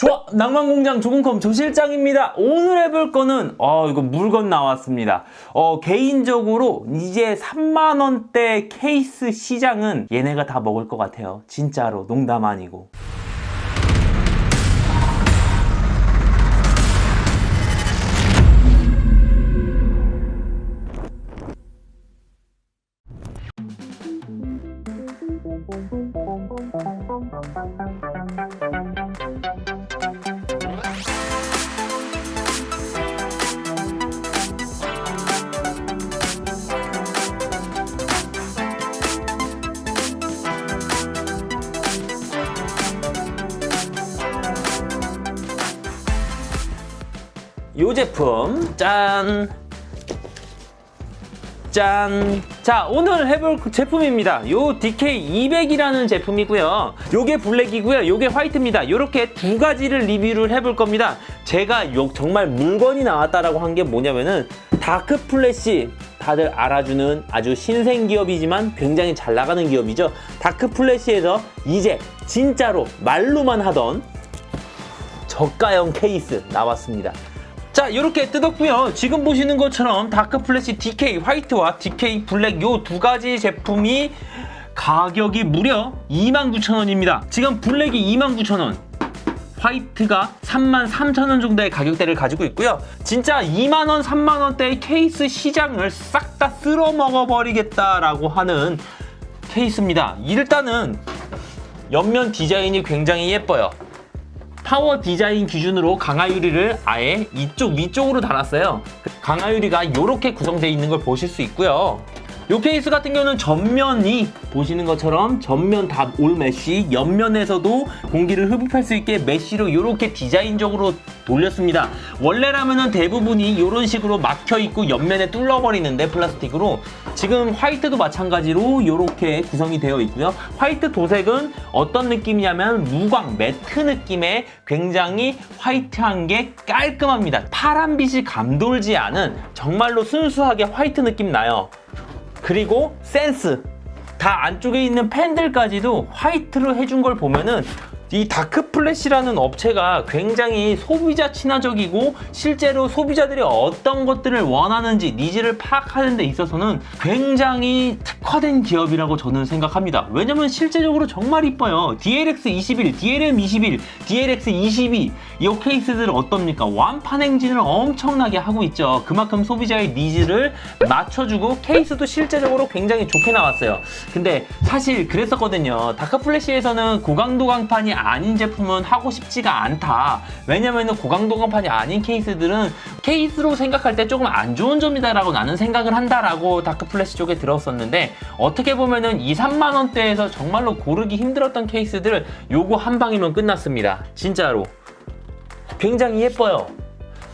좋아 낭만공장 조금컴 조실장입니다. 오늘 해볼 거는 어 이거 물건 나왔습니다. 어 개인적으로 이제 3만원대 케이스 시장은 얘네가 다 먹을 것 같아요. 진짜로 농담 아니고 요 제품 짠 짠! 자, 오늘 해볼 그 제품입니다. 요 DK200이라는 제품이고요. 요게 블랙이고요. 요게 화이트입니다. 요렇게 두 가지를 리뷰를 해볼 겁니다. 제가 요 정말 물건이 나왔다라고 한 게 뭐냐면은 다크 플래시 다들 알아주는 아주 신생 기업이지만 굉장히 잘 나가는 기업이죠. 다크 플래시에서 이제 진짜로 말로만 하던 저가형 케이스 나왔습니다. 자 이렇게 뜯었고요. 지금 보시는 것처럼 다크 플래시 DK 화이트와 DK 블랙 요 두 가지 제품이 가격이 무려 29,000원입니다. 지금 블랙이 29,000원. 화이트가 33,000원 정도의 가격대를 가지고 있고요. 진짜 2만원 3만원대의 케이스 시장을 싹 다 쓸어 먹어버리겠다라고 하는 케이스입니다. 일단은 옆면 디자인이 굉장히 예뻐요 파워 디자인 기준으로 강화유리를 아예 이쪽 위쪽으로 달았어요. 강화유리가 이렇게 구성되어 있는 걸 보실 수 있고요. 이 케이스 같은 경우는 전면이 보시는 것처럼 전면 다 올 메쉬, 옆면에서도 공기를 흡입할 수 있게 메쉬로 이렇게 디자인적으로 돌렸습니다. 원래라면은 대부분이 이런 식으로 막혀 있고 옆면에 뚫려버리는데 플라스틱으로 지금 화이트도 마찬가지로 이렇게 구성이 되어 있고요. 화이트 도색은 어떤 느낌이냐면 무광 매트 느낌의 굉장히 화이트한 게 깔끔합니다. 파란빛이 감돌지 않은 정말로 순수하게 화이트 느낌 나요. 그리고 센스. 다 안쪽에 있는 팬들까지도 화이트로 해준 걸 보면은 이 다크 플래시라는 업체가 굉장히 소비자 친화적이고 실제로 소비자들이 어떤 것들을 원하는지 니즈를 파악하는 데 있어서는 굉장히 특화된 기업이라고 저는 생각합니다. 왜냐면 실제적으로 정말 이뻐요. DLX 21, DLM 21, DLX 22 이 케이스들은 어떻습니까? 완판 행진을 엄청나게 하고 있죠. 그만큼 소비자의 니즈를 맞춰주고 케이스도 실제적으로 굉장히 좋게 나왔어요. 근데 사실 그랬었거든요. 다크 플래시에서는 고강도 강판이 아닌 제품은 하고 싶지가 않다. 왜냐면은 고강도 강판이 아닌 케이스들은 케이스로 생각할 때 조금 안 좋은 점이다라고 나는 생각을 한다라고 다크 플래시 쪽에 들었었는데 어떻게 보면은 2, 3만 원대에서 정말로 고르기 힘들었던 케이스들 요거 한 방이면 끝났습니다. 진짜로. 굉장히 예뻐요.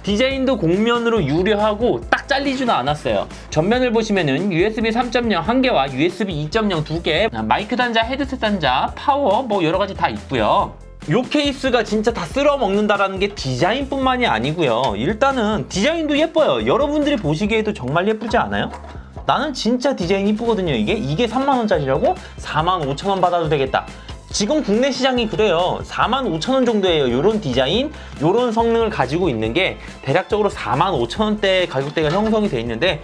디자인도 곡면으로 유려하고 딱 잘리지는 않았어요. 전면을 보시면은 USB 3.0 한 개와 USB 2.0 두 개, 마이크 단자, 헤드셋 단자, 파워 뭐 여러 가지 다 있고요. 요 케이스가 진짜 다 쓸어 먹는다라는 게 디자인뿐만이 아니고요. 일단은 디자인도 예뻐요. 여러분들이 보시기에도 정말 예쁘지 않아요? 나는 진짜 디자인 이쁘거든요. 이게 이게 3만 원짜리라고 4만 5천 원 받아도 되겠다. 지금 국내 시장이 그래요. 4만 5천 원 정도예요. 이런 디자인, 이런 성능을 가지고 있는 게 대략적으로 4만 5천 원대 가격대가 형성이 돼 있는데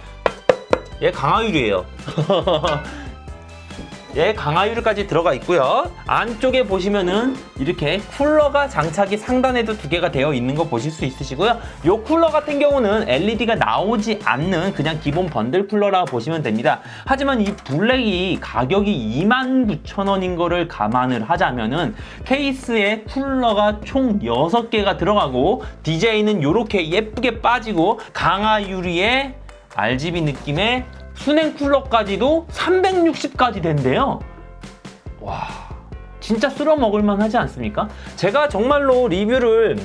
얘 강화유리예요. 얘 강화유리까지 들어가 있고요. 안쪽에 보시면은 이렇게 쿨러가 장착이 상단에도 두 개가 되어 있는 거 보실 수 있으시고요. 이 쿨러 같은 경우는 LED가 나오지 않는 그냥 기본 번들 쿨러라고 보시면 됩니다. 하지만 이 블랙이 가격이 29,000원인 거를 감안을 하자면은 케이스에 쿨러가 총 6개가 들어가고 디자인은 이렇게 예쁘게 빠지고 강화유리에 RGB 느낌의 순행 쿨러까지도 360까지 된대요. 와, 진짜 쓸어 먹을만 하지 않습니까? 제가 정말로 리뷰를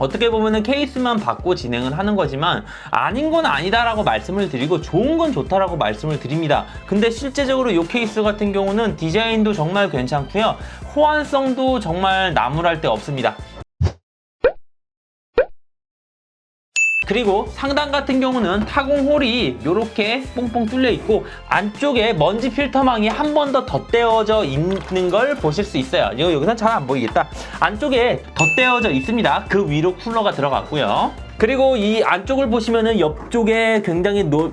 어떻게 보면은 케이스만 받고 진행을 하는 거지만 아닌 건 아니다라고 말씀을 드리고 좋은 건 좋다라고 말씀을 드립니다. 근데 실제적으로 이 케이스 같은 경우는 디자인도 정말 괜찮고요. 호환성도 정말 나무랄 데 없습니다. 그리고 상단 같은 경우는 타공홀이 이렇게 뽕뽕 뚫려 있고 안쪽에 먼지 필터망이 한 번 더 덧대어져 있는 걸 보실 수 있어요. 이거 여기서 잘 안 보이겠다. 안쪽에 덧대어져 있습니다. 그 위로 쿨러가 들어갔고요. 그리고 이 안쪽을 보시면은 옆쪽에 굉장히 노,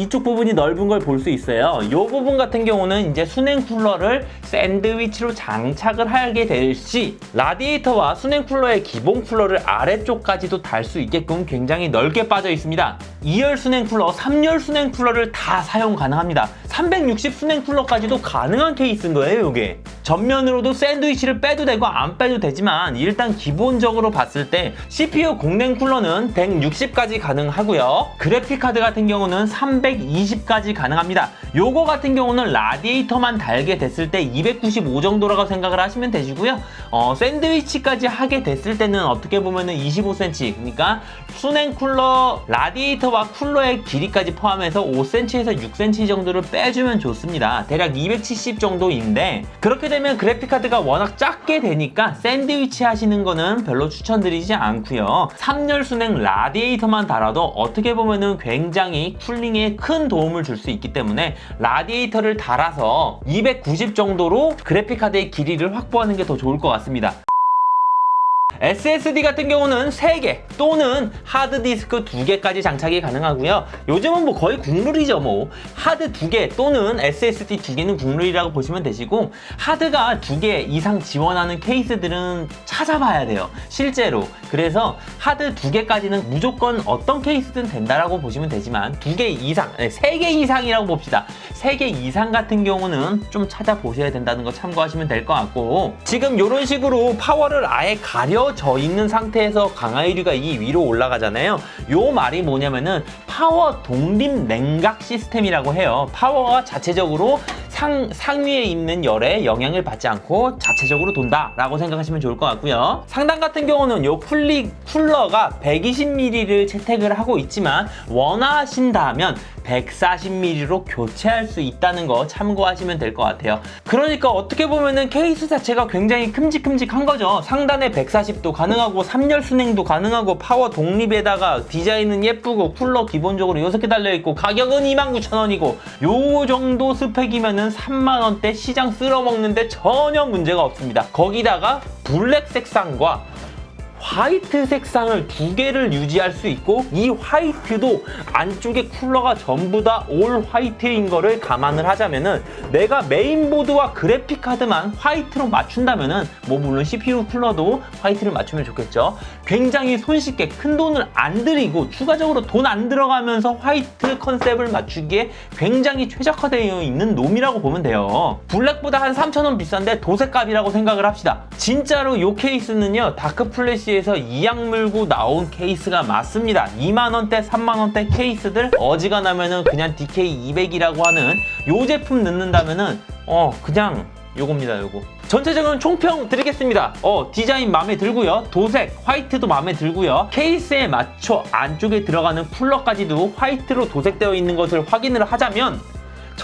이쪽 부분이 넓은 걸 볼 수 있어요. 이 부분 같은 경우는 이제 수냉 쿨러를 샌드위치로 장착을 하게 될 시 라디에이터와 수냉 쿨러의 기본 쿨러를 아래쪽까지도 달 수 있게끔 굉장히 넓게 빠져 있습니다. 2열 수냉 쿨러, 3열 수냉 쿨러를 다 사용 가능합니다. 360 수냉 쿨러까지도 가능한 케이스인 거예요, 이게. 전면으로도 샌드위치를 빼도 되고 안 빼도 되지만 일단 기본적으로 봤을 때 CPU 공랭 쿨러는 160까지 가능하고요. 그래픽 카드 같은 경우는 320까지 가능합니다. 요거 같은 경우는 라디에이터만 달게 됐을 때 295 정도라고 생각을 하시면 되시고요. 어, 샌드위치까지 하게 됐을 때는 어떻게 보면은 25cm 그러니까 수냉 쿨러 라디에이터와 쿨러의 길이까지 포함해서 5cm에서 6cm 정도를 빼주면 좋습니다. 대략 270 정도인데 그렇게 되면 그래픽카드가 워낙 작게 되니까 샌드위치 하시는 거는 별로 추천드리지 않고요. 3열 수냉 라디에이터만 달아도 어떻게 보면은 굉장히 쿨링에 큰 도움을 줄 수 있기 때문에 라디에이터를 달아서 290 정도로 그래픽카드의 길이를 확보하는 게 더 좋을 것 같습니다. SSD 같은 경우는 3개 또는 하드디스크 2개까지 장착이 가능하고요. 요즘은 뭐 거의 국룰이죠 뭐. 하드 2개 또는 SSD 2개는 국룰이라고 보시면 되시고 하드가 2개 이상 지원하는 케이스들은 찾아봐야 돼요. 실제로. 그래서 하드 2개까지는 무조건 어떤 케이스든 된다라고 보시면 되지만 2개 이상, 네, 3개 이상이라고 봅시다. 3개 이상 같은 경우는 좀 찾아보셔야 된다는 거 참고하시면 될 것 같고 지금 이런 식으로 파워를 아예 가려 져 있는 상태에서 강화유리가 이 위로 올라가잖아요. 요 말이 뭐냐면은 파워 독립 냉각 시스템이라고 해요. 파워가 자체적으로 상, 상위에 있는 열에 영향을 받지 않고 자체적으로 돈다 라고 생각하시면 좋을 것 같고요. 상단 같은 경우는 요 쿨리, 쿨러가 120ml를 채택을 하고 있지만 원하신다면 140ml로 교체할 수 있다는 거 참고하시면 될 것 같아요. 그러니까 어떻게 보면은 케이스 자체가 굉장히 큼직큼직한 거죠. 상단에 140도 가능하고 3열 순행도 가능하고 파워 독립에다가 디자인은 예쁘고 쿨러 기본적으로 6개 달려있고 가격은 29,000원이고 요 정도 스펙이면은 3만원대 시장 쓸어먹는데 전혀 문제가 없습니다. 거기다가 블랙 색상과 화이트 색상을 두 개를 유지할 수 있고 이 화이트도 안쪽에 쿨러가 전부 다 올 화이트인 거를 감안을 하자면은 내가 메인보드와 그래픽 카드만 화이트로 맞춘다면은 뭐 물론 CPU 쿨러도 화이트를 맞추면 좋겠죠. 굉장히 손쉽게 큰 돈을 안 들이고 추가적으로 돈 안 들어가면서 화이트 컨셉을 맞추기에 굉장히 최적화되어 있는 놈이라고 보면 돼요. 블랙보다 한 3,000원 비싼데 도색값이라고 생각을 합시다. 진짜로 이 케이스는요 다크 플래시 에서 이악 물고 나온 케이스가 맞습니다. 2만원대, 3만원대 케이스들 어지간하면은 그냥 DK200이라고 하는 요 제품 넣는다면은 어 그냥 요겁니다 요거. 전체적인 총평 드리겠습니다. 어 디자인 마음에 들고요. 도색 화이트도 마음에 들고요. 케이스에 맞춰 안쪽에 들어가는 쿨러까지도 화이트로 도색되어 있는 것을 확인을 하자면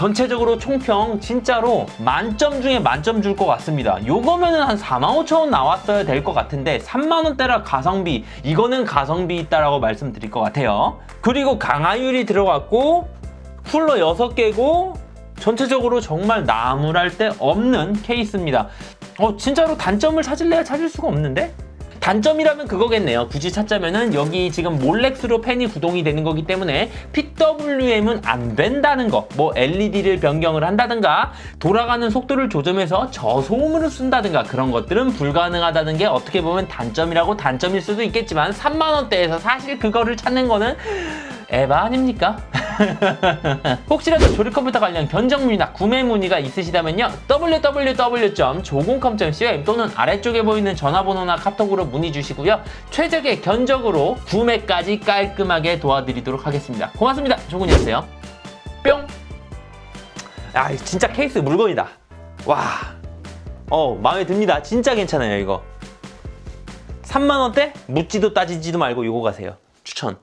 전체적으로 총평 진짜로 만점 중에 만점 줄 것 같습니다. 요거면은 한 4만 5천 원 나왔어야 될 것 같은데 3만 원대라 가성비 이거는 가성비 있다라고 말씀드릴 것 같아요. 그리고 강화율이 들어갔고 쿨러 6개고 전체적으로 정말 나무랄 데 없는 케이스입니다. 어 진짜로 단점을 찾을래야 찾을 수가 없는데? 단점이라면 그거겠네요. 굳이 찾자면은 여기 지금 몰렉스로 팬이 구동이 되는 거기 때문에 PWM은 안 된다는 거. 뭐 LED를 변경을 한다든가 돌아가는 속도를 조정해서 저소음으로 쓴다든가 그런 것들은 불가능하다는 게 어떻게 보면 단점이라고 단점일 수도 있겠지만 3만 원대에서 사실 그거를 찾는 거는 에바 아닙니까? 혹시라도 조립 컴퓨터 관련 견적 문의나 구매 문의가 있으시다면요. www.조공컴.com 또는 아래쪽에 보이는 전화번호나 카톡으로 문의 주시고요. 최적의 견적으로 구매까지 깔끔하게 도와드리도록 하겠습니다. 고맙습니다. 조군이었어요. 뿅. 아, 진짜 케이스 물건이다. 와, 어 마음에 듭니다. 진짜 괜찮아요 이거. 3만원대? 묻지도 따지지도 말고 요거 가세요. 추천